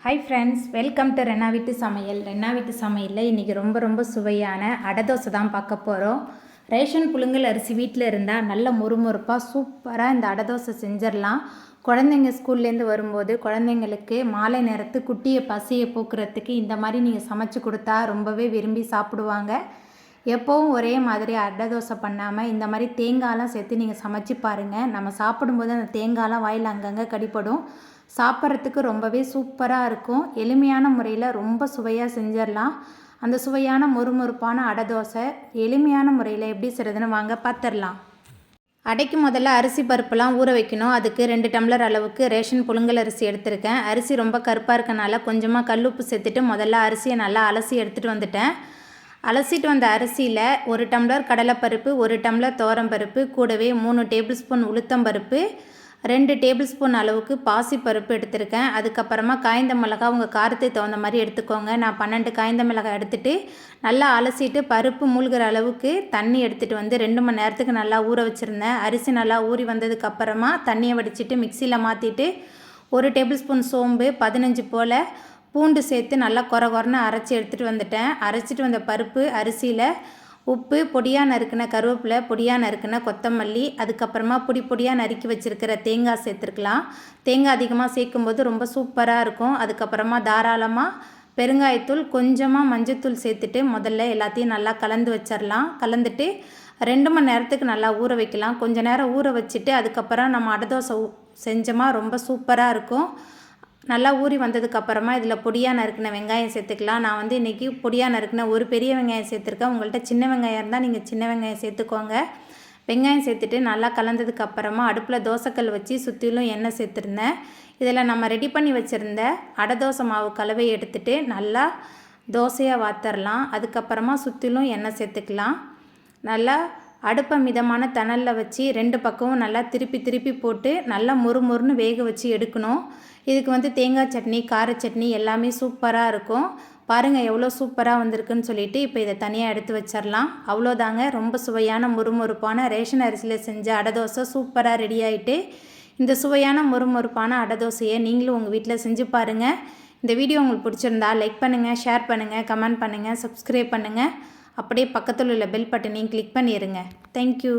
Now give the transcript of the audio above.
Hi friends welcome to ரெண்ணா வீட்டு சமையல் ரெனா வீட்டு சமையலில் இன்றைக்கி ரொம்ப ரொம்ப சுவையான அடை தோசை தான் பார்க்க போகிறோம் ரேஷன் புழுங்கல் அரிசி வீட்டில் இருந்தால் நல்ல முறுமுறுப்பாக சூப்பராக இந்த அடை தோசை செஞ்சிடலாம் குழந்தைங்க ஸ்கூல்லேருந்து வரும்போது குழந்தைங்களுக்கு மாலை நேரத்து குட்டியை பசியை போக்குறதுக்கு இந்த மாதிரி நீங்கள் சமைச்சு கொடுத்தா ரொம்பவே விரும்பி சாப்பிடுவாங்க. எப்போவும் ஒரே மாதிரி அடை தோசை பண்ணாமல் இந்த மாதிரி தேங்காயெலாம் சேர்த்து நீங்கள் சமைச்சு பாருங்கள் நம்ம சாப்பிடும்போது அந்த தேங்காயெலாம் வாயில் அங்கங்கே கடிப்படும் சாப்பிட்றதுக்கு ரொம்பவே சூப்பராக இருக்கும். எளிமையான முறையில் ரொம்ப சுவையாக செஞ்சிடலாம். அந்த சுவையான மொறுமொறுப்பான அடை தோசை எளிமையான முறையில் எப்படி செய்கிறதுன்னு வாங்க பார்த்துடலாம் அடைக்கு முதல்ல அரிசி பருப்புலாம் ஊற வைக்கணும். அதுக்கு ரெண்டு டம்ளர் அளவுக்கு ரேஷன் புழுங்கல் அரிசி எடுத்திருக்கேன். அரிசி ரொம்ப கருப்பாக இருக்கனால கொஞ்சமாக கல்லுப்பு சேர்த்துட்டு முதல்ல அரிசியை நல்லா அலசி எடுத்துகிட்டு வந்துட்டேன். அலசிட்டு வந்த அரிசியில் ஒரு டம்ளர் கடலைப்பருப்பு ஒரு டம்ளர் தோரம்பருப்பு கூடவே மூணு டேபிள் ஸ்பூன் உளுத்தம்பருப்பு ரெண்டு டேபிள் ஸ்பூன் அளவுக்கு பாசிப்பருப்பு எடுத்திருக்கேன். அதுக்கப்புறமா காய்ந்த மிளகாய் உங்கள் காரத்துக்கு தகுந்த மாதிரி எடுத்துக்கோங்க. நான் பன்னெண்டு காய்ந்த மிளகாய் எடுத்துகிட்டு நல்லா அலசிட்டு பருப்பு மூழ்கிற அளவுக்கு தண்ணி எடுத்துகிட்டு வந்து ரெண்டு மணி நேரத்துக்கு நல்லா ஊற வச்சுருந்தேன். அரிசி நல்லா ஊறி வந்ததுக்கப்புறமா தண்ணியை வடிச்சிட்டு மிக்சியில் மாற்றிட்டு ஒரு டேபிள் ஸ்பூன் சோம்பு பதினஞ்சு போல் பூண்டு சேர்த்து நல்லா குற குறன்னு அரைச்சி எடுத்துகிட்டு வந்துட்டேன். அரைச்சிட்டு வந்த பருப்பு அரிசியில் உப்பு பொடியாக நறுக்கின கருவேப்பிலை பொடியாக நறுக்கின கொத்தமல்லி அதுக்கப்புறமா பொடி பொடியாக நறுக்கி வச்சுருக்கிற தேங்காய் சேர்த்துருக்கலாம். தேங்காய் அதிகமாக சேர்க்கும்போது ரொம்ப சூப்பராக இருக்கும். அதுக்கப்புறமா தாராளமாக பெருங்காயத்தூள் கொஞ்சமாக மஞ்சத்தூள் சேர்த்துட்டு முதல்ல எல்லாத்தையும் நல்லா கலந்து வச்சிடலாம் கலந்துட்டு ரெண்டு மணி நேரத்துக்கு நல்லா ஊற வைக்கலாம். கொஞ்சம் நேரம் ஊற வச்சுட்டு அதுக்கப்புறம் நம்ம அடை தோசை செஞ்சோமா ரொம்ப சூப்பராக இருக்கும். நல்லா ஊறி வந்ததுக்கப்புறமா இதில் பொடியாக நறுக்கின வெங்காயம் சேர்த்துக்கலாம். நான் வந்து இன்றைக்கி பொடியாக நறுக்கின ஒரு பெரிய வெங்காயம் சேர்த்துருக்கேன். உங்கள்கிட்ட சின்ன வெங்காயம் இருந்தால் நீங்கள் சின்ன வெங்காயம் சேர்த்துக்கோங்க. வெங்காயம் சேர்த்துட்டு நல்லா கலந்ததுக்கப்புறமா அடுப்பில் தோசைக்கல் வச்சு சுற்றிலும் எண்ணெய் சேர்த்துருந்தேன். இதில் நம்ம ரெடி பண்ணி வச்சுருந்த அடை தோசை மாவு கலவையை எடுத்துகிட்டு நல்லா தோசையாக வாத்தரலாம். அதுக்கப்புறமா சுற்றிலும் எண்ணெய் சேர்த்துக்கலாம். நல்லா அடுப்பை மிதமான தணலில் வச்சு ரெண்டு பக்கமும் நல்லா திருப்பி திருப்பி போட்டு நல்லா மொறு மொறுன்னு வேக வச்சு எடுக்கணும். இதுக்கு வந்து தேங்காய் சட்னி கார சட்னி எல்லாமே சூப்பராக இருக்கும். பாருங்கள் எவ்வளோ சூப்பராக வந்திருக்குன்னு சொல்லிட்டு இப்போ இதை தனியாக எடுத்து வச்சிடலாம் அவ்வளோதாங்க ரொம்ப சுவையான முறுமுறுப்பான ரேஷன் அரிசியில் செஞ்ச அடை தோசை சூப்பராக ரெடி ஆகிட்டு இந்த சுவையான முறுமுறுப்பான அடை தோசையை நீங்களும் உங்கள் வீட்டில் செஞ்சு பாருங்கள் இந்த வீடியோ உங்களுக்கு பிடிச்சிருந்தா லைக் பண்ணுங்கள் ஷேர் பண்ணுங்கள் கமெண்ட் பண்ணுங்கள் சப்ஸ்கிரைப் பண்ணுங்கள் அப்படியே பக்கத்தில் உள்ள பெல் பட்டனையும் கிளிக் பண்ணிடுங்க தேங்க்யூ